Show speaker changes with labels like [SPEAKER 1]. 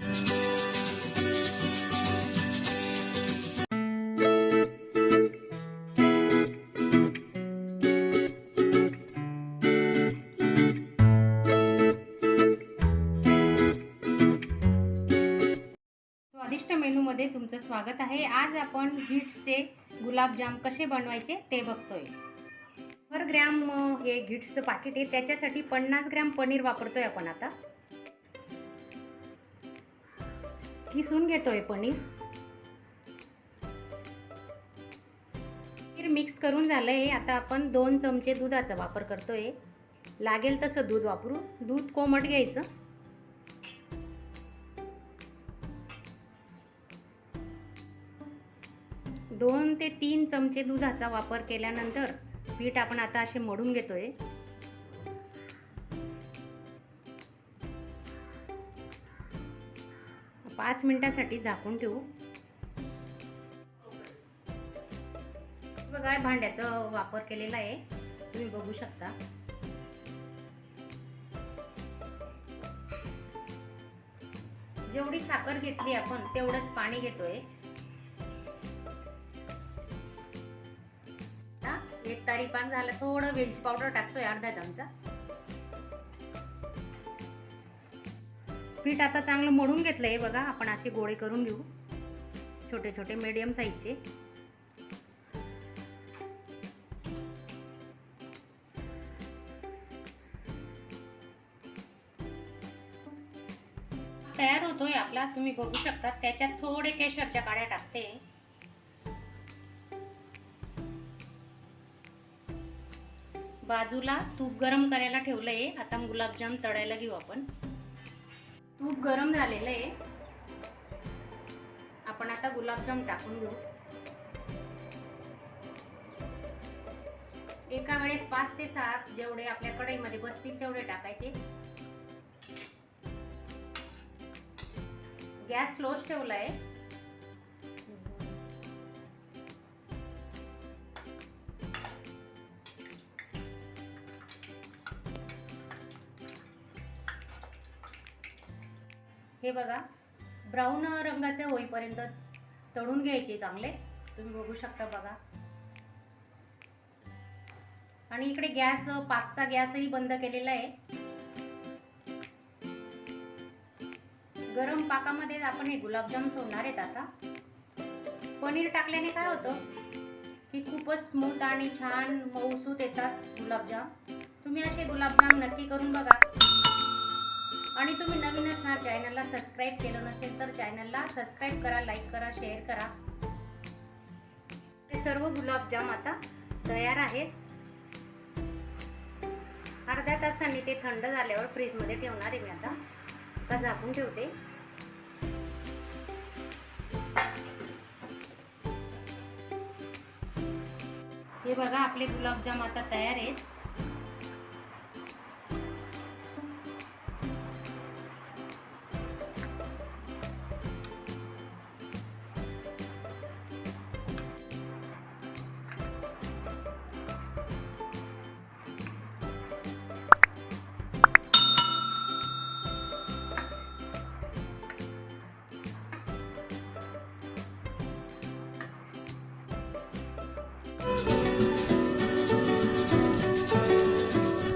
[SPEAKER 1] स्वादिष्ट मेनूमध्ये तुमचं स्वागत आहे. आज आपण गिट्सचे गुलाबजाम कसे बनवायचे ते बघतोय. पर ग्रॅम हे गिट्सचं पाकिट आहे. त्याच्यासाठी पन्नास ग्रॅम पनीर वापरतोय आपण आता. किसून घेतोय पनीर. पनीर मिक्स करून झालंय. आता आपण दोन चमचे दुधाचा वापर करतोय. लागेल तसं दूध वापरू दूध कोमट घ्यायचं. दोन ते तीन चमचे दुधाचा वापर केल्यानंतर पीठ आपण आता असे मडून घेतोय. पाच मिनिटासाठी झाकून ठेवू. बघा भांड्याचा वापर केलेला आहे. तुम्ही बघू शकता. जेवढी साखर घेतली आपण तेवढंच पाणी घेतोय. एक तारी पान झालं थोडं वेलची पावडर टाकतोय अर्धा चमचा. पीठ आता चांगलं मळून घेतलंय बघा आपण असे गोळे करून घेऊ. छोटे छोटे मीडियम साईजचे तयार होतोय आपला तुम्ही बघू शकता. त्याच्यात थोडे केशरच्या काड्या टाकते. बाजूला तूप गरम करायला ठेवलंय. आता गुलाबजाम तळायला घेऊ आपण. तूप गरम झालेलं आहे. आपण आता गुलाबजाम टाकून घेऊ. एका वेळेस पाच ते सात जेवढे आपल्या कढईमध्ये बसतील तेवढे टाकायचे. गॅस स्लोच ठेवलाय. हे बघा ब्राऊन रंगाचे होईपर्यंत तळून घ्यायचे चांगले. तुम्ही बघू शकता बघा. आणि इकडे गॅस पाकचा गॅसही बंद केलेला आहे. गरम पाकामध्ये आपण हे गुलाबजाम सोडणार आहेत आता. पनीर टाकल्याने काय होतं की खूपच स्मूथ आणि छान मऊसूत येतात गुलाबजाम. तुम्ही असे गुलाबजाम नक्की करून बघा. आणि तुम्ही नवीन असणार चॅनलला सबस्क्राईब केलं नसेल तर चॅनलला सबस्क्राईब करा लाईक करा शेअर करा. हे सर्व गुलाबजाम आता तयार आहेत. अर्ध्या तासांनी ते थंड झाल्यावर फ्रीजमध्ये ठेवणार आहे मी आता. आता झाकून ठेवते. हे बघा आपले गुलाबजाम आता तयार आहेत.